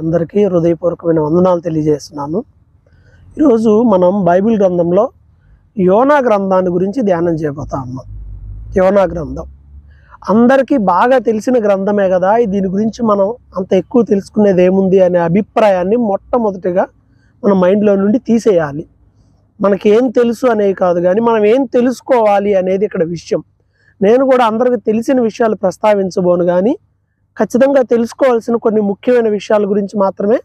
అందరికీ హృదయపూర్వకమైన వందనాలు తెలియజేస్తున్నాను. ఈరోజు మనం బైబిల్ గ్రంథంలో యోనా గ్రంథాన్ని గురించి ధ్యానం చేయబోతా ఉన్నాం. యోనా గ్రంథం. అందరికీ బాగా తెలిసిన గ్రంథమే కదా దీని గురించి మనం అంత ఎక్కువ తెలుసుకునేది ఏముంది అనే అభిప్రాయాన్ని మొట్టమొదటిగా మన మైండ్లో నుండి తీసేయాలి. మనకి ఏం తెలుసు అనేవి కాదు కానీ మనం ఏం తెలుసుకోవాలి అనేది ఇక్కడ విషయం. నేను కూడా అందరికీ తెలిసిన విషయాలు ప్రస్తావించబోను కానీ ఖచ్చితంగా తెలుసుకోవాల్సిన కొన్ని ముఖ్యమైన విషయాల గురించి మాత్రమే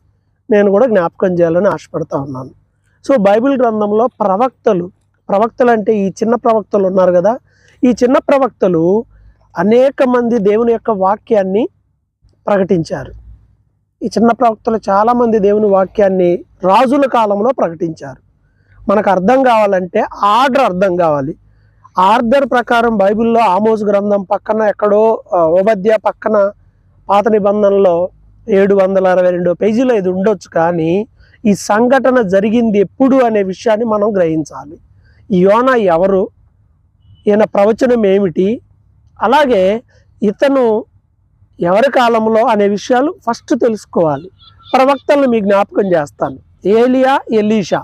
నేను కూడా జ్ఞాపకం చేయాలని ఆశపడతా ఉన్నాను. సో బైబిల్ గ్రంథంలో ప్రవక్తలు ప్రవక్తలు అంటే ఈ చిన్న ప్రవక్తలు ఉన్నారు కదా ఈ చిన్న ప్రవక్తలు అనేక మంది దేవుని యొక్క వాక్యాన్ని ప్రకటించారు. ఈ చిన్న ప్రవక్తలు చాలామంది దేవుని వాక్యాన్ని రాజుల కాలంలో ప్రకటించారు. మనకు అర్థం కావాలంటే ఆర్డర్ అర్థం కావాలి. ఆర్డర్ ప్రకారం బైబిల్లో ఆమోస్ గ్రంథం పక్కన ఎక్కడో ఆ, పక్కన పాత నిబంధనలో ఏడు వందల అరవై రెండో పేజీలో ఇది ఉండొచ్చు కానీ ఈ సంఘటన జరిగింది ఎప్పుడు అనే విషయాన్ని మనం గ్రహించాలి. యోన ఎవరు? ఈయన ప్రవచనం ఏమిటి? అలాగే ఇతను ఎవరి కాలంలో అనే విషయాలు ఫస్ట్ తెలుసుకోవాలి. ప్రవక్తలను మీ జ్ఞాపకం చేస్తాను. ఏలియా ఎలీషా.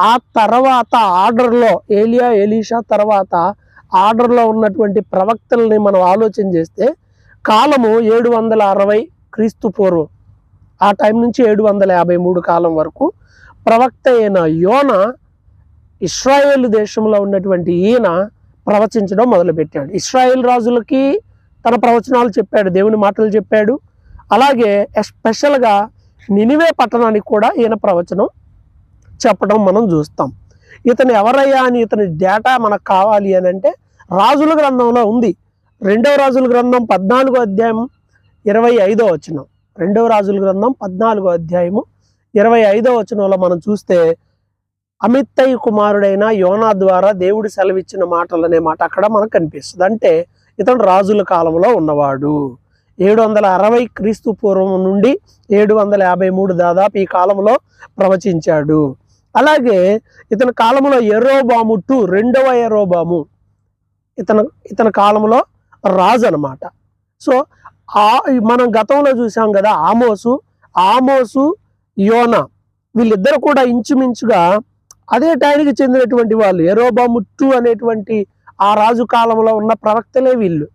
ఆ తర్వాత ఆర్డర్లో ఏలియా ఎలీషా తర్వాత ఆర్డర్లో ఉన్నటువంటి ప్రవక్తల్ని మనం ఆలోచన చేస్తే కాలము ఏడు వందల అరవై క్రీస్తు పూర్వం. ఆ టైం నుంచి ఏడు వందల యాభై మూడు కాలం వరకు ప్రవక్త అయిన యోన ఇస్రాయేల్ దేశంలో ఉన్నటువంటి ఈయన ప్రవచించడం మొదలుపెట్టాడు. ఇస్రాయేల్ రాజులకి తన ప్రవచనాలు చెప్పాడు దేవుని మాటలు చెప్పాడు. అలాగే ఎస్పెషల్గా నినివే పట్టణానికి కూడా ఈయన ప్రవచనం చెప్పడం మనం చూస్తాం. ఇతను ఎవరయ్యా అని ఇతని డేటా మనకు కావాలి అని అంటే రాజుల గ్రంథంలో ఉంది. రెండవ రాజుల గ్రంథం పద్నాలుగో అధ్యాయం ఇరవై ఐదో వచనం. రెండవ రాజుల గ్రంథం పద్నాలుగో అధ్యాయము ఇరవై ఐదో వచనంలో మనం చూస్తే అమిత్తయ్య కుమారుడైన యోనా ద్వారా దేవుడు సెలవిచ్చిన మాటలు అనే మాట అక్కడ మనకు కనిపిస్తుంది. అంటే ఇతను రాజుల కాలంలో ఉన్నవాడు. ఏడు వందల అరవై క్రీస్తు పూర్వం నుండి ఏడు వందల యాభై మూడు దాదాపు ఈ కాలంలో ప్రవచించాడు. అలాగే ఇతని కాలంలో ఎరోబాము టు రెండవ ఎరోబాము ఇతను ఇతని కాలంలో రాజు అనమాట సో ఆ మనం గతంలో చూసాం కదా ఆమోసు ఆమోసు యోనా వీళ్ళిద్దరు కూడా ఇంచుమించుగా అదే టైంకి చెందినటువంటి వాళ్ళు. ఎరోబాము ముట్టు అనేటువంటి ఆ రాజు కాలంలో ఉన్న ప్రవక్తలే వీళ్ళు.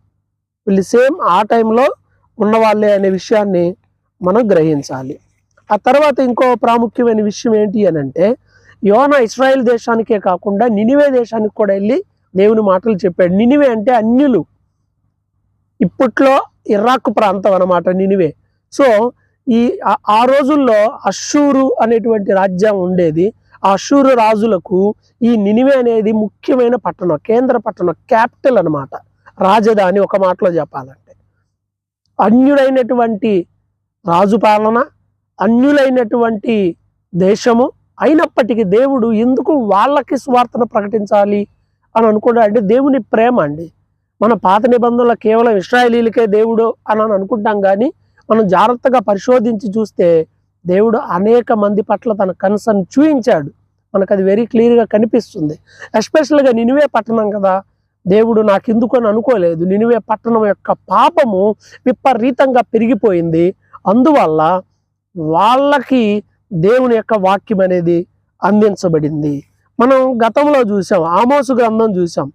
వీళ్ళు సేమ్ ఆ టైంలో ఉన్నవాళ్ళే అనే విషయాన్ని మనం గ్రహించాలి. ఆ తర్వాత ఇంకో ప్రాముఖ్యమైన విషయం ఏంటి అని అంటే యోన ఇస్రాయేల్ దేశానికే కాకుండా నినివే దేశానికి కూడా వెళ్ళి దేవుని మాటలు చెప్పాడు. నినివే అంటే అన్యులు. ఇప్పట్లో ఇరాక్ ప్రాంతం అనమాట నినివే. సో ఈ ఆ- రోజుల్లో అషూరు అనేటువంటి రాజ్యం ఉండేది. ఆ అషూరు రాజులకు ఈ నినివే అనేది ముఖ్యమైన పట్టణం కేంద్ర పట్టణం క్యాపిటల్ అనమాట రాజధాని ఒక మాటలో చెప్పాలంటే. అన్యుడైనటువంటి రాజు పాలన అన్యులైనటువంటి దేశము అయినప్పటికీ దేవుడు ఎందుకు వాళ్ళకి స్వార్థను ప్రకటించాలి అని అనుకున్నాడు అంటే దేవుని ప్రేమ అండి. మన పాత నిబంధనలు కేవలం ఇస్రాయలీలకే దేవుడు అని అనుకుంటాం కానీ మనం జాగ్రత్తగా పరిశోధించి చూస్తే దేవుడు అనేక మంది పట్ల తన కన్సర్న్ చూయించాడు. మనకు అది వెరీ క్లియర్గా కనిపిస్తుంది. ఎస్పెషల్గా నినివే పట్టణం కదా దేవుడు నాకు ఎందుకు అని అనుకోలేదు. నినివే పట్టణం యొక్క పాపము విపరీతంగా పెరిగిపోయింది. అందువల్ల వాళ్ళకి దేవుని యొక్క వాక్యం అనేది అందించబడింది. మనం గతంలో చూసాం ఆమోసు గ్రంథం చూసాం.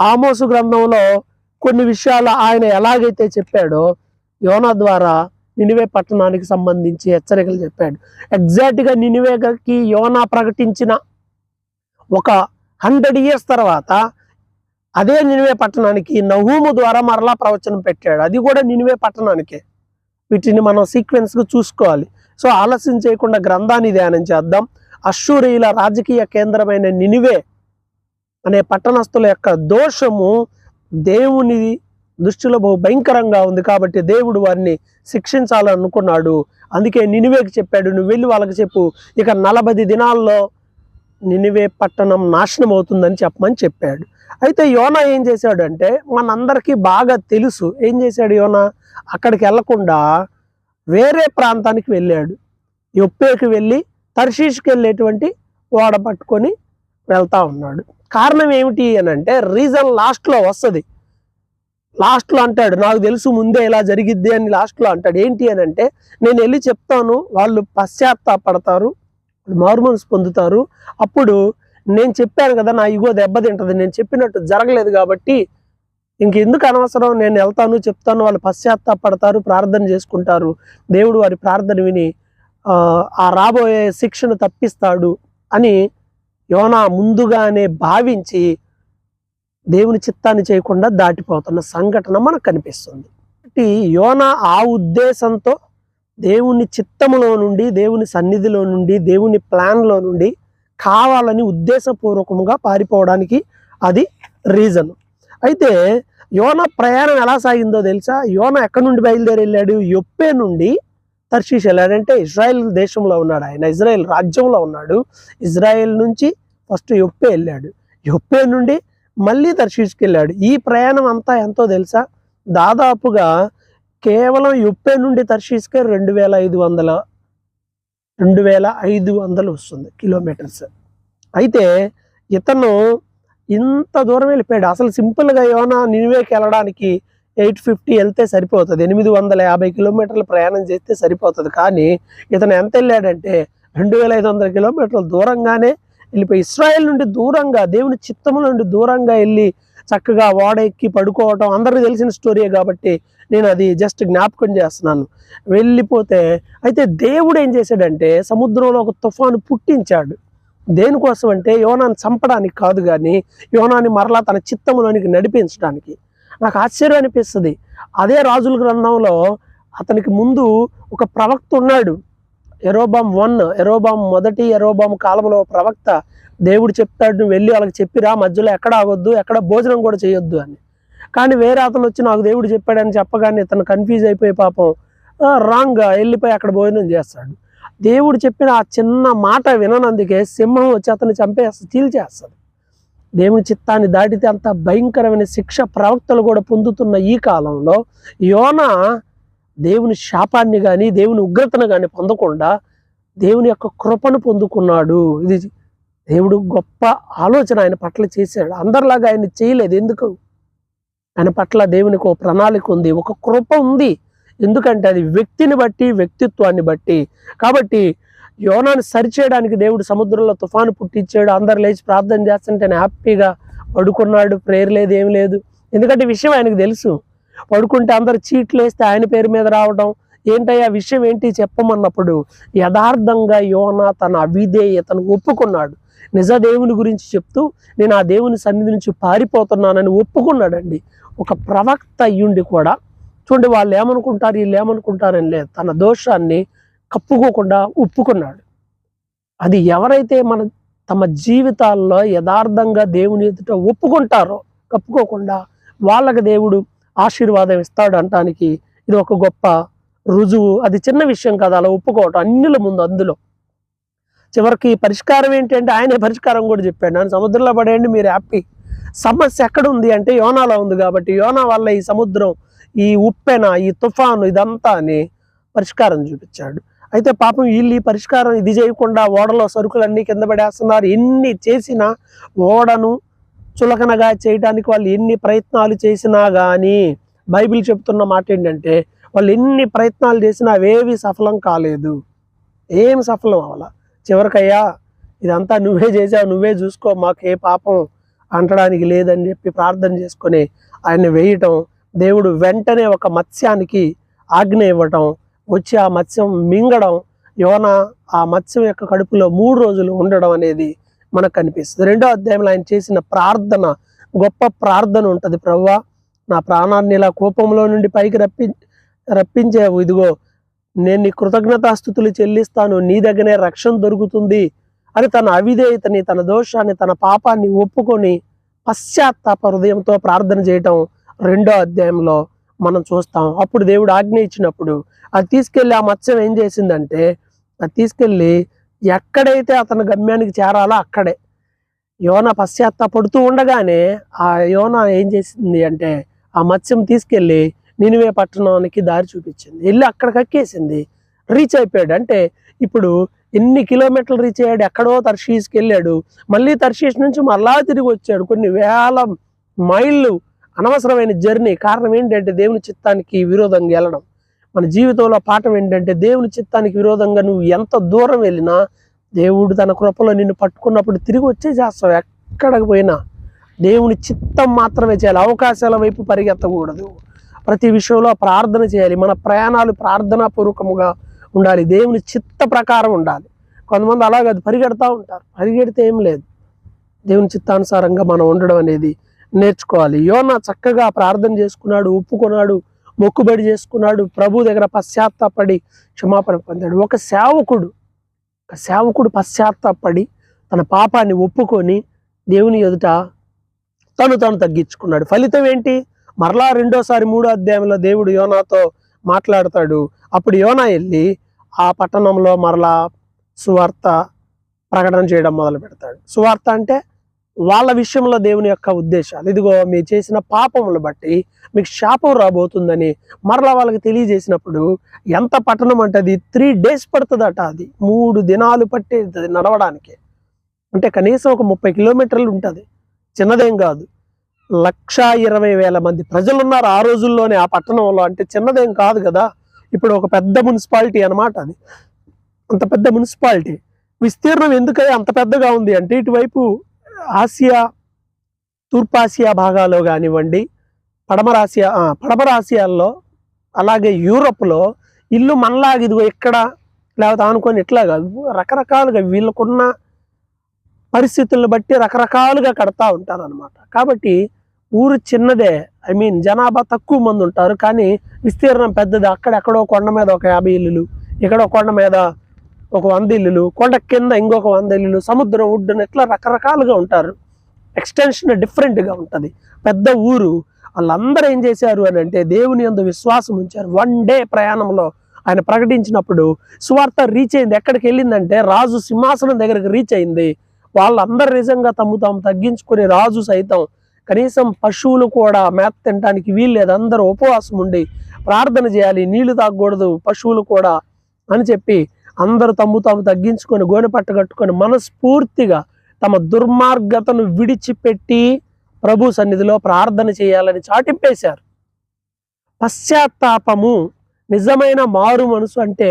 ఆమోసు గ్రంథంలో కొన్ని విషయాలు ఆయన ఎలాగైతే చెప్పాడో యోనా ద్వారా నినివే పట్టణానికి సంబంధించి హెచ్చరికలు చెప్పాడు. ఎగ్జాక్ట్గా నినివేకి యోనా ప్రకటించిన ఒక హండ్రెడ్ ఇయర్స్ తర్వాత అదే నినివే పట్టణానికి నహూము ద్వారా మరలా ప్రవచనం పెట్టాడు. అది కూడా నినివే పట్టణానికే. వీటిని మనం సీక్వెన్స్గా చూసుకోవాలి. సో ఆలస్యం చేయకుండా గ్రంథాన్ని ధ్యానం చేద్దాం. అశ్షూరియుల రాజకీయ కేంద్రమైన నినివే అనే పట్టణస్థుల యొక్క దోషము దేవుని దృష్టిలో బహు భయంకరంగా ఉంది కాబట్టి దేవుడు వారిని శిక్షించాలని అనుకున్నాడు అందుకే నినివేకి చెప్పాడు నువ్వు వెళ్ళి వాళ్ళకి చెప్పు ఇక నలభై దినాల్లో నినివే పట్టణం నాశనం అవుతుందని చెప్పమని చెప్పాడు. అయితే యోనా ఏం చేశాడంటే మనందరికీ బాగా తెలుసు. ఏం చేశాడు యోనా? అక్కడికి వెళ్ళకుండా వేరే ప్రాంతానికి వెళ్ళాడు. యొప్పేకి వెళ్ళి తర్షీష్కి వెళ్ళేటువంటి ఓడ పట్టుకొని వెళ్తా ఉన్నాడు. కారణం ఏమిటి అని అంటే రీజన్ లాస్ట్లో వస్తుంది. లాస్ట్లో అంటాడు నాకు తెలుసు ముందే ఇలా జరిగిద్ది అని లాస్ట్లో అంటాడు. ఏంటి అని అంటే నేను వెళ్ళి చెప్తాను వాళ్ళు పశ్చాత్తాపడతారు మారుమనసు పొందుతారు. అప్పుడు నేను చెప్పాను కదా నా ఇగో దెబ్బతింటది నేను చెప్పినట్టు జరగలేదు కాబట్టి ఇంకెందుకు అనవసరం? నేను వెళ్తాను చెప్తాను వాళ్ళు పశ్చాత్తాపడతారు ప్రార్థన చేసుకుంటారు. దేవుడు వారి ప్రార్థన విని ఆ రాబోయే శిక్షను తప్పిస్తాడు అని యోనా ముందుగానే భావించి దేవుని చిత్తాన్ని చేయకుండా దాటిపోతున్న సంఘటన మనకు కనిపిస్తుంది. కాబట్టి యోనా ఆ ఉద్దేశంతో దేవుని చిత్తములో నుండి దేవుని సన్నిధిలో నుండి దేవుని ప్లాన్లో నుండి కావాలని ఉద్దేశపూర్వకంగా పారిపోవడానికి అది రీజన్. అయితే యోన ప్రయాణం ఎలా సాగిందో తెలుసా? యోన ఎక్కడి నుండి బయలుదేరి వెళ్ళాడు? యొప్పే నుండి తర్షీష్ వెళ్ళాడంటే ఇజ్రాయెల్ దేశంలో ఉన్నాడు ఆయన. ఇజ్రాయెల్ రాజ్యంలో ఉన్నాడు. ఇజ్రాయెల్ నుంచి ఫస్ట్ యొప్పే వెళ్ళాడు. యొప్పే నుండి మళ్ళీ తర్షీష్కి వెళ్ళాడు. ఈ ప్రయాణం అంతా ఎంతో తెలుసా? దాదాపుగా కేవలం యొప్పే నుండి తర్షీష్కే రెండు వేల ఐదు వందల రెండు వేల ఐదు వందలు వస్తుంది కిలోమీటర్స్. అయితే ఇతను ఇంత దూరం వెళ్ళిపోయాడు. అసలు సింపుల్గా ఏమైనా నినివేకి వెళ్ళడానికి ఎయిట్ ఫిఫ్టీ వెళ్తే సరిపోతుంది. ఎనిమిది వందల యాభై కిలోమీటర్ల ప్రయాణం చేస్తే సరిపోతుంది. కానీ ఇతను ఎంత వెళ్ళాడంటే రెండు వేల ఐదు వందల కిలోమీటర్ల దూరంగానే వెళ్ళిపోయి ఇస్రాయెల్ నుండి దూరంగా దేవుని చిత్తము నుండి దూరంగా వెళ్ళి చక్కగా ఓడ ఎక్కి పడుకోవటం అందరికీ తెలిసిన స్టోరీయే కాబట్టి నేను అది జస్ట్ జ్ఞాపకం చేస్తున్నాను. వెళ్ళిపోతే అయితే దేవుడు ఏం చేశాడంటే సముద్రంలో ఒక తుఫాను పుట్టించాడు. దేనికోసం అంటే యోనాన్ని చంపడానికి కాదు కానీ యోనాన్ని మరలా తన చిత్తములోనికి నడిపించడానికి. నాకు ఆశ్చర్యం అనిపిస్తుంది. అదే రాజుల గ్రంథంలో అతనికి ముందు ఒక ప్రవక్త ఉన్నాడు. ఎరోబామ్ వన్ ఎరోబామ్ మొదటి ఎరోబామ్ కాలంలో ప్రవక్త దేవుడు చెప్తాడు నువ్వు వెళ్ళి వాళ్ళకి చెప్పిరా మధ్యలో ఎక్కడ ఆగొద్దు ఎక్కడ భోజనం కూడా చేయొద్దు అని. కానీ వేరే అతను వచ్చి నాకు దేవుడు చెప్పాడని చెప్పగానే ఇతను కన్ఫ్యూజ్ అయిపోయి పాపం రాంగ్గా వెళ్ళిపోయి అక్కడ భోజనం చేస్తాడు. దేవుడు చెప్పిన ఆ చిన్న మాట విననందుకే సింహం వచ్చి అతన్ని చంపేస్తుంది చీల్చేస్తుంది. దేవుని చిత్తాన్ని దాటితే అంత భయంకరమైన శిక్ష ప్రవక్తలు కూడా పొందుతున్న ఈ కాలంలో యోన దేవుని శాపాన్ని కానీ దేవుని ఉగ్రతను కానీ పొందకుండా దేవుని యొక్క కృపను పొందుకున్నాడు. ఇది దేవుడు గొప్ప ఆలోచన ఆయన పట్ల చేశాడు. అందరిలాగా ఆయన చేయలేదు. ఎందుకు? ఆయన పట్ల దేవునికి ఒక ప్రణాళిక ఉంది ఒక కృప ఉంది. ఎందుకంటే అది వ్యక్తిని బట్టి వ్యక్తిత్వాన్ని బట్టి. కాబట్టి యోనాన్ని సరిచేయడానికి దేవుడు సముద్రంలో తుఫాను పుట్టించాడు. అందరు లేచి ప్రార్థన చేస్తుంటే హ్యాపీగా పడుకున్నాడు. ప్రేయర్ లేదు ఏం లేదు. ఎందుకంటే విషయం ఆయనకు తెలుసు. పడుకుంటే అందరు చీట్లు వేస్తే ఆయన పేరు మీద రావడం. ఏంటయ్యా విషయం ఏంటి చెప్పమన్నప్పుడు యథార్థంగా యోన తన అవిధేయతను ఒప్పుకున్నాడు. నిజ దేవుని గురించి చెప్తూ నేను ఆ దేవుని సన్నిధి నుంచి పారిపోతున్నానని ఒప్పుకున్నాడండి. ఒక ప్రవక్త అయ్యుండి కూడా చూడండి వాళ్ళు ఏమనుకుంటారు వీళ్ళు ఏమనుకుంటారని లేదు. తన దోషాన్ని కప్పుకోకుండా ఒప్పుకున్నాడు. అది ఎవరైతే మన తమ జీవితాల్లో యథార్థంగా దేవుని ఎదుట ఒప్పుకుంటారో కప్పుకోకుండా వాళ్ళకి దేవుడు ఆశీర్వాదం ఇస్తాడు అంటానికి ఇది ఒక గొప్ప రుజువు. అది చిన్న విషయం కాదు అలా ఒప్పుకోవటం అన్నిల ముందు అందులో. చివరికి పరిష్కారం ఏంటంటే ఆయనే పరిష్కారం కూడా చెప్పాడు. నన్ను సముద్రంలో పడేయండి మీరు హ్యాపీ. సమస్య ఎక్కడ ఉంది అంటే యోనాలో ఉంది కాబట్టి యోనా వల్ల ఈ సముద్రం ఈ ఉప్పెన ఈ తుఫాను ఇదంతా అని పరిష్కారం చూపించాడు. అయితే పాపం వీళ్ళు పరిష్కారం ఇది చేయకుండా ఓడలో సరుకులన్నీ కింద పడేస్తున్నారు. ఎన్ని చేసినా ఓడను చులకనగా చేయడానికి వాళ్ళు ఎన్ని ప్రయత్నాలు చేసినా కానీ బైబిల్ చెప్తున్న మాట ఏంటంటే వాళ్ళు ఎన్ని ప్రయత్నాలు చేసినా అవేవి సఫలం కాలేదు. ఏం సఫలం అవ్వాల చివరికయ్యా ఇదంతా నువ్వే చేసావు నువ్వే చూసుకో మాకు ఏ పాపం అంటడానికి లేదని చెప్పి ప్రార్థన చేసుకొని ఆయన వేయటం దేవుడు వెంటనే ఒక మత్స్యానికి ఆజ్ఞ ఇవ్వటం వచ్చి ఆ మత్స్యం మింగడం యోన ఆ మత్స్యం యొక్క కడుపులో మూడు రోజులు ఉండడం అనేది మనకు కనిపిస్తుంది. రెండో అధ్యాయంలో ఆయన చేసిన ప్రార్థన గొప్ప ప్రార్థన ఉంటుంది. ప్రవ్వా నా ప్రాణాన్ని ఇలా కోపంలో నుండి పైకి రప్పి రప్పించావు. ఇదిగో నేను నీ కృతజ్ఞతాస్థుతులు చెల్లిస్తాను. నీ దగ్గరే రక్షణ దొరుకుతుంది అని తన అవిధేయతని తన దోషాన్ని తన పాపాన్ని ఒప్పుకొని పశ్చాత్తాప హృదయంతో ప్రార్థన చేయటం రెండో అధ్యాయంలో మనం చూస్తాం. అప్పుడు దేవుడు ఆజ్ఞ ఇచ్చినప్పుడు అది తీసుకెళ్ళి ఆ మత్స్యం ఏం చేసిందంటే అది తీసుకెళ్ళి ఎక్కడైతే అతని గమ్యానికి చేరాలో అక్కడే యోన పశ్చాత్తాపడుతూ ఉండగానే ఆ యోన ఏం చేసింది అంటే ఆ మత్స్యం తీసుకెళ్ళి నినివే పట్టణానికి దారి చూపించింది. వెళ్ళి అక్కడ కక్కేసింది. రీచ్ అయిపోయాడు. అంటే ఇప్పుడు ఎన్ని కిలోమీటర్లు రీచ్ అయ్యాడు? ఎక్కడో తర్షీస్కి వెళ్ళాడు. మళ్ళీ తర్షీస్ నుంచి మళ్ళా తిరిగి వచ్చాడు. కొన్ని వేల మైళ్ళు అనవసరమైన జర్నీ. కారణం ఏంటంటే దేవుని చిత్తానికి విరోధంగా వెళ్ళడం. మన జీవితంలో పాఠం ఏంటంటే దేవుని చిత్తానికి విరోధంగా నువ్వు ఎంత దూరం వెళ్ళినా దేవుడు తన కృపలో నిన్ను పట్టుకున్నప్పుడు తిరిగి వచ్చే చేస్తావు. ఎక్కడికి పోయినా దేవుని చిత్తం మాత్రమే చేయాలి. అవకాశాల వైపు పరిగెత్తకూడదు. ప్రతి విషయంలో ప్రార్థన చేయాలి. మన ప్రయాణాలు ప్రార్థనాపూర్వకముగా ఉండాలి. దేవుని చిత్త ప్రకారం ఉండాలి. కొంతమంది అలాగ పరిగెడతా ఉంటారు. పరిగెడితే ఏం లేదు. దేవుని చిత్తానుసారంగా మనం ఉండడం అనేది నేర్చుకోవాలి. యోన చక్కగా ప్రార్థన చేసుకున్నాడు ఒప్పుకున్నాడు మొక్కుబడి చేసుకున్నాడు ప్రభు దగ్గర పశ్చాత్తాపడి క్షమాపణ పొందాడు. ఒక సేవకుడు ఒక సేవకుడు పశ్చాత్తాపడి తన పాపాన్ని ఒప్పుకొని దేవుని ఎదుట తను తను తగ్గించుకున్నాడు. ఫలితం ఏంటి? మరలా రెండోసారి మూడో అధ్యాయంలో దేవుడు యోనాతో మాట్లాడతాడు. అప్పుడు యోనా వెళ్ళి ఆ పట్టణంలో మరలా సువార్త ప్రకటన చేయడం మొదలు పెడతాడు సువార్త అంటే వాళ్ళ విషయంలో దేవుని యొక్క ఉద్దేశాలు. ఇదిగో మీరు చేసిన పాపములు బట్టి మీకు శాపం రాబోతుందని మరలా వాళ్ళకి తెలియజేసినప్పుడు ఎంత పట్టణం అంటే అది త్రీ డేస్ పడుతుందట అది. మూడు దినాలు పట్టేది నడవడానికి. అంటే కనీసం ఒక ముప్పై కిలోమీటర్లు ఉంటుంది. చిన్నదేం కాదు. లక్ష ఇరవై వేల మంది ప్రజలు ఉన్నారు ఆ రోజుల్లోనే ఆ పట్టణంలో. అంటే చిన్నదేం కాదు కదా. ఇప్పుడు ఒక పెద్ద మున్సిపాలిటీ అనమాట అది. అంత పెద్ద మున్సిపాలిటీ. విస్తీర్ణం ఎందుకై అంత పెద్దగా ఉంది అంటే ఇటువైపు ఆసియా తూర్పాసియా భాగాలు భాగాల్లో కానివ్వండి పడమరాసియా పడమరాసియాల్లో అలాగే యూరప్లో ఇల్లు మనలాగా ఇదిగో ఇక్కడ లేకపోతే అనుకొని ఇట్లా కాదు రకరకాలుగా వీళ్ళకున్న పరిస్థితులను బట్టి రకరకాలుగా కడతా ఉంటారు అనమాట కాబట్టి ఊరు చిన్నదే ఐ మీన్ జనాభా తక్కువ మంది ఉంటారు కానీ విస్తీర్ణం పెద్దది అక్కడెక్కడో కొండ మీద ఒక యాభై ఇల్లులు ఇక్కడ కొండ మీద ఒక వంద ఇల్లులు కొండ కింద ఇంకొక వంద ఇల్లులు సముద్రం ఒడ్డున ఇట్లా రకరకాలుగా ఉంటారు. ఎక్స్టెన్షన్ డిఫరెంట్గా ఉంటుంది. పెద్ద ఊరు వాళ్ళందరూ ఏం చేశారు అని అంటే దేవుని అందు విశ్వాసం ఉంచారు. వన్ డే ప్రయాణంలో ఆయన ప్రకటించినప్పుడు సువార్త రీచ్ అయింది. ఎక్కడికి వెళ్ళిందంటే రాజు సింహాసనం దగ్గరికి రీచ్ అయింది. వాళ్ళందరూ నిజంగా తమ్ము తాము తగ్గించుకుని రాజు సైతం కనీసం పశువులు కూడా మేత తినడానికి వీల్లేదు. అందరూ ఉపవాసం ఉండి ప్రార్థన చేయాలి. నీళ్ళు తాగకూడదు. పశువులు కూడా అని చెప్పి అందరూ తమ్ము తాము తగ్గించుకొని గోనె పట్ట కట్టుకొని మనస్ఫూర్తిగా తమ దుర్మార్గతను విడిచిపెట్టి ప్రభు సన్నిధిలో ప్రార్థన చేయాలని చాటింపేశారు. పశ్చాత్తాపము నిజమైన మారు మనసు అంటే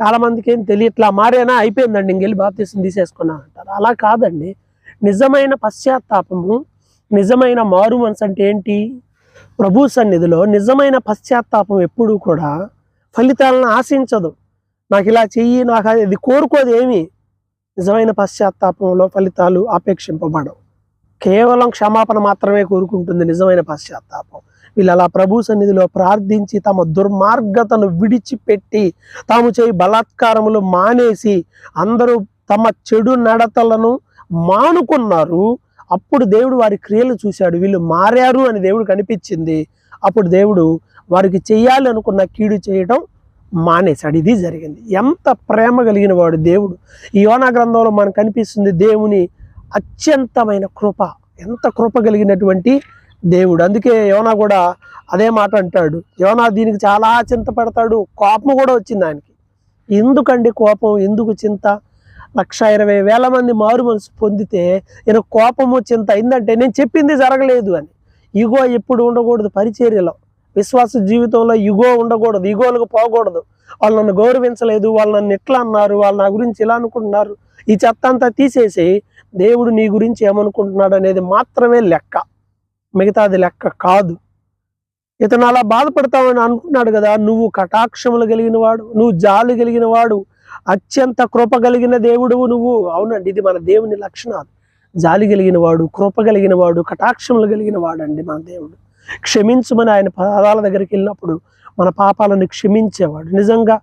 చాలా మందికి ఏం తెలియట్లా మారేనా? అయిపోయిందండి ఇంకెళ్ళి బాప్తీసం తీసేసుకున్నా అంటారు. అలా కాదండి. నిజమైన పశ్చాత్తాపము నిజమైన మారు మనసు అంటే ఏంటి? ప్రభు సన్నిధిలో నిజమైన పశ్చాత్తాపం ఎప్పుడూ కూడా ఫలితాలను ఆశించదు. నాకు ఇలా చెయ్యి నాకు అది కోరుకోదు ఏమి. నిజమైన పశ్చాత్తాపంలో ఫలితాలు ఆపేక్షింపబడవు కేవలం క్షమాపణ మాత్రమే కోరుకుంటుంది నిజమైన పశ్చాత్తాపం. వీళ్ళు అలా ప్రభు సన్నిధిలో ప్రార్థించి తమ దుర్మార్గతను విడిచిపెట్టి తాము చేయి బలాత్కారములు మానేసి అందరూ తమ చెడు నడతలను మానుకున్నారు. అప్పుడు దేవుడు వారి క్రియలు చూశాడు. వీళ్ళు మారారు అని దేవుడు కనిపించింది అప్పుడు దేవుడు వారికి చేయాలి అనుకున్న కీడు చేయడం మానేశాడు. ఇది జరిగింది. ఎంత ప్రేమ కలిగిన వాడు దేవుడు. ఈ యోనా గ్రంథంలో మనకు కనిపిస్తుంది దేవుని అత్యంతమైన కృప. ఎంత కృప కలిగినటువంటి దేవుడు. అందుకే యోనా కూడా అదే మాట అంటాడు. యోనా దీనికి చాలా చింతపడతాడు. కోపం కూడా వచ్చింది ఆయనకి. ఎందుకండి కోపం? ఎందుకు చింత? లక్ష ఇరవై వేల మంది మారు మనసు పొందితే ఈయన కోపము చింత అయిందంటే నేను చెప్పింది జరగలేదు అని. ఇగో ఎప్పుడు ఉండకూడదు పరిచర్యలో. విశ్వాస జీవితంలో ఇగో ఉండకూడదు ఇగోలకు పోకూడదు. వాళ్ళు నన్ను గౌరవించలేదు వాళ్ళు నన్ను ఎట్లా అన్నారు వాళ్ళు నా గురించి ఇలా అనుకుంటున్నారు. ఈ చెత్త అంతా తీసేసి దేవుడు నీ గురించి ఏమనుకుంటున్నాడు అనేది మాత్రమే లెక్క. మిగతాది లెక్క కాదు. ఇతను అలా బాధపడతామని అనుకున్నాడు కదా నువ్వు కటాక్షములు కలిగిన వాడు నువ్వు జాలి కలిగిన వాడు అత్యంత కృప కలిగిన దేవుడు నువ్వు. అవునండి ఇది మన దేవుని లక్షణాలు. జాలి కలిగిన వాడు కృప కలిగిన వాడు కటాక్షములు కలిగిన వాడండి మన దేవుడు. క్షమించమని ఆయన పాదాల దగ్గరికి వెళ్ళినప్పుడు మన పాపాలను క్షమించేవాడు. నిజంగా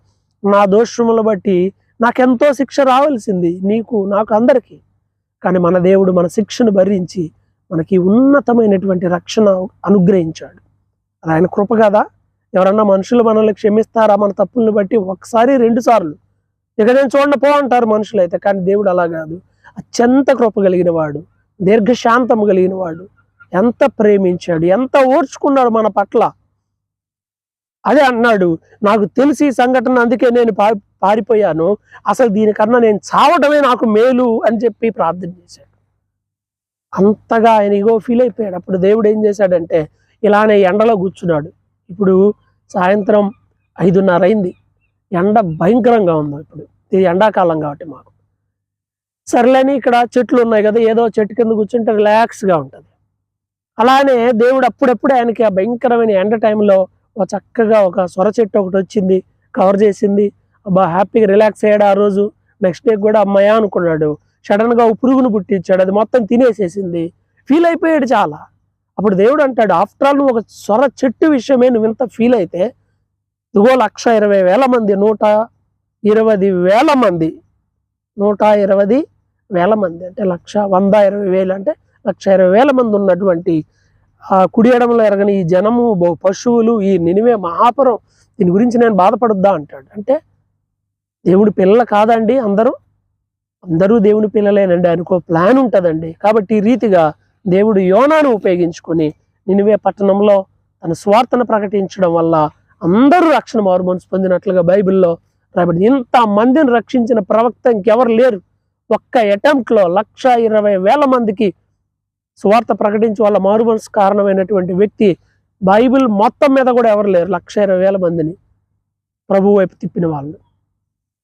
నా దోషములు బట్టి నాకెంతో శిక్ష రావాల్సింది నీకు నాకు అందరికీ. కానీ మన దేవుడు మన శిక్షను భరించి మనకి ఉన్నతమైనటువంటి రక్షణ అనుగ్రహించాడు. అది ఆయన కృప కదా? ఎవరన్నా మనుషులు మనల్ని క్షమిస్తారా? మన తప్పులను బట్టి ఒకసారి రెండు సార్లు. ఇక నేను చూడండి పో అంటారు మనుషులు అయితే కానీ దేవుడు అలా కాదు. అత్యంత కృప కలిగిన వాడు దీర్ఘశాంతము కలిగిన వాడు ఎంత ప్రేమించాడు ఎంత ఓర్చుకున్నాడు మన పట్ల? అదే అన్నాడు నాకు తెలిసి ఈ సంఘటన అందుకే నేను పా పారిపోయాను. అసలు దీనికన్నా నేను చావటమే నాకు మేలు అని చెప్పి ప్రార్థన చేశాడు. అంతగా ఆయన ఇగో ఫీల్ అయిపోయాడు. అప్పుడు దేవుడు ఏం చేశాడంటే ఇలానే ఎండలో కూర్చున్నాడు. ఇప్పుడు సాయంత్రం ఐదున్నర అయింది. ఎండ భయంకరంగా ఉంది ఇప్పుడు. ఇది ఎండాకాలం కాబట్టి మాకు. సర్లేని ఇక్కడ చెట్లు ఉన్నాయి కదా ఏదో చెట్టు కింద కూర్చుంటే రిలాక్స్గా ఉంటుంది. అలానే దేవుడు అప్పుడప్పుడు ఆయనకి ఆ భయంకరమైన ఎండ టైంలో ఒక చక్కగా ఒక సొర చెట్టు ఒకటి వచ్చింది కవర్ చేసింది. అబ్బా హ్యాపీగా రిలాక్స్ అయ్యాడు ఆ రోజు. నెక్స్ట్ డే కూడా అమ్మాయ అనుకున్నాడు. సడన్గా ఓ పురుగును పుట్టించాడు. అది మొత్తం తినేసేసింది. ఫీల్ అయిపోయాడు చాలా. అప్పుడు దేవుడు అంటాడు ఆఫ్టర్ ఆల్ నువ్వు ఒక సొర చెట్టు విషయమే నువ్వు ఇంత ఫీల్ అయితే ఇదిగో లక్ష ఇరవై వేల మంది నూట ఇరవై వేల మంది నూట ఇరవై వేల మంది అంటే లక్ష వంద ఇరవై వేలు అంటే లక్ష ఇరవై వేల మంది ఉన్నటువంటి ఆ కుడి ఎడమలో ఎరగని ఈ జనము బహు పశువులు ఈ నినివే మహాపురం దీని గురించి నేను బాధపడొద్దా అంటాడు. అంటే దేవుడి పిల్లలు కాదండి అందరూ. అందరూ దేవుని పిల్లలేనండి ఆయనకు ప్లాన్ ఉంటుందండి. కాబట్టి ఈ రీతిగా దేవుడు యోనాను ఉపయోగించుకొని నినివే పట్టణంలో తన స్వార్థను ప్రకటించడం వల్ల అందరూ రక్షణ మారు మనసు పొందినట్లుగా బైబిల్లో రాబడింది ఇంత మందిని రక్షించిన ప్రవక్త ఇంకెవరు లేరు. ఒక్క అటెంప్ట్లో లక్ష ఇరవై వేల మందికి సువార్త ప్రకటించి వాళ్ళ మారు మనసు కారణమైనటువంటి వ్యక్తి బైబిల్ మొత్తం మీద కూడా ఎవరు లేరు. లక్ష ఇరవై వేల మందిని ప్రభు వైపు తిప్పిన వాళ్ళు.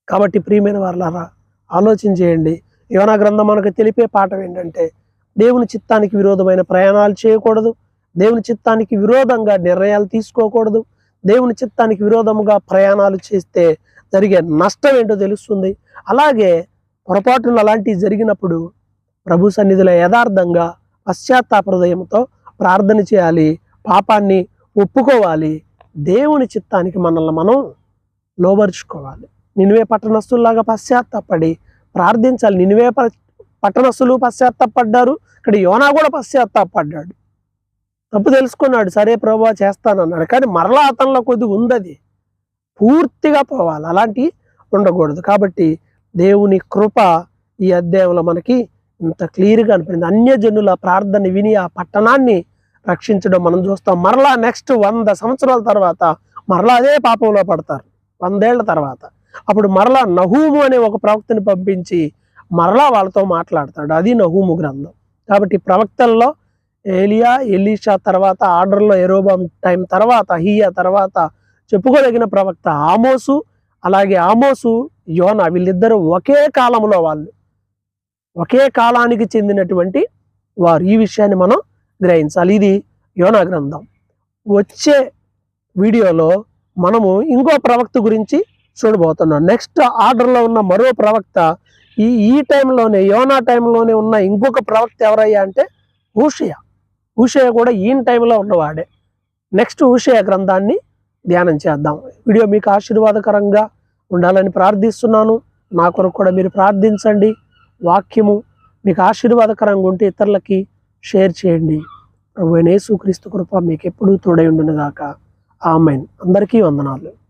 కాబట్టి ప్రియమైన వాళ్ళారా ఆలోచన చేయండి. యోనా గ్రంథం మనకు తెలిపే పాఠం ఏంటంటే దేవుని చిత్తానికి విరోధమైన ప్రయాణాలు చేయకూడదు. దేవుని చిత్తానికి విరోధంగా నిర్ణయాలు తీసుకోకూడదు. దేవుని చిత్తానికి విరోధముగా ప్రయాణాలు చేస్తే జరిగే నష్టం ఏంటో తెలుస్తుంది. అలాగే పొరపాటున అలాంటివి జరిగినప్పుడు ప్రభు సన్నిధిలో యథార్థంగా పశ్చాత్తాప హృదయంతో ప్రార్థన చేయాలి పాపాన్ని ఒప్పుకోవాలి దేవుని చిత్తానికి మనల్ని మనం లోబరుచుకోవాలి. నినువే పట్టణస్తుల్లాగా పశ్చాత్తాపడి ప్రార్థించాలి. నినువే ప- పట్టణస్తులు పశ్చాత్తాపడ్డారు ఇక్కడ యోనా కూడా పశ్చాత్తాపడ్డాడు. తప్పు తెలుసుకున్నాడు సరే ప్రభా చేస్తానన్నాడు కానీ మరలా అతనిలో కొద్దిగా ఉంది అది పూర్తిగా పోవాలి అలాంటి ఉండకూడదు. కాబట్టి దేవుని కృప ఈ అధ్యాయంలో మనకి ఇంత క్లియర్గా అనిపించింది. అన్యజనుల ప్రార్థన విని ఆ పట్టణాన్ని రక్షించడం మనం చూస్తాం. మరలా నెక్స్ట్ వంద సంవత్సరాల తర్వాత మరలా అదే పాపంలో పడతారు. వందేళ్ళ తర్వాత. అప్పుడు మరలా నహూము అనే ఒక ప్రవక్తని పంపించి మరలా వాళ్ళతో మాట్లాడతాడు. అది నహూము గ్రంథం. కాబట్టి ప్రవక్తల్లో ఏలియా ఎలీషా తర్వాత ఆర్డర్లో ఎరోబామ్ టైం తర్వాత హియా తర్వాత చెప్పుకోదగిన ప్రవక్త ఆమోసు అలాగే ఆమోసు యోనా వీళ్ళిద్దరూ ఒకే కాలంలో వాళ్ళు. ఒకే కాలానికి చెందినటువంటి వారు. ఈ విషయాన్ని మనం గ్రహించాలి. ఇది యోనా గ్రంథం. వచ్చే వీడియోలో మనము ఇంకో ప్రవక్త గురించి చూడబోతున్నాం. నెక్స్ట్ ఆర్డర్లో ఉన్న మరో ప్రవక్త ఈ ఈ టైంలోనే యోనా టైంలోనే ఉన్న ఇంకొక ప్రవక్త ఎవరయ్యా అంటే ఊషయ ఊషయ కూడా ఈయన టైంలో ఉన్నవాడే. నెక్స్ట్ ఊషయ గ్రంథాన్ని ధ్యానం చేద్దాం. వీడియో మీకు ఆశీర్వాదకరంగా ఉండాలని ప్రార్థిస్తున్నాను. నా కొరకు కూడా మీరు ప్రార్థించండి. వాక్యము మీకు ఆశీర్వాదకరంగా ఉంటే ఇతరులకి షేర్ చేయండి. ప్రభు యేసుక్రీస్తు కృప మీకు ఎప్పుడూ తోడై ఉండునుగాక. ఆమెన్. అందరికీ వందనాలు.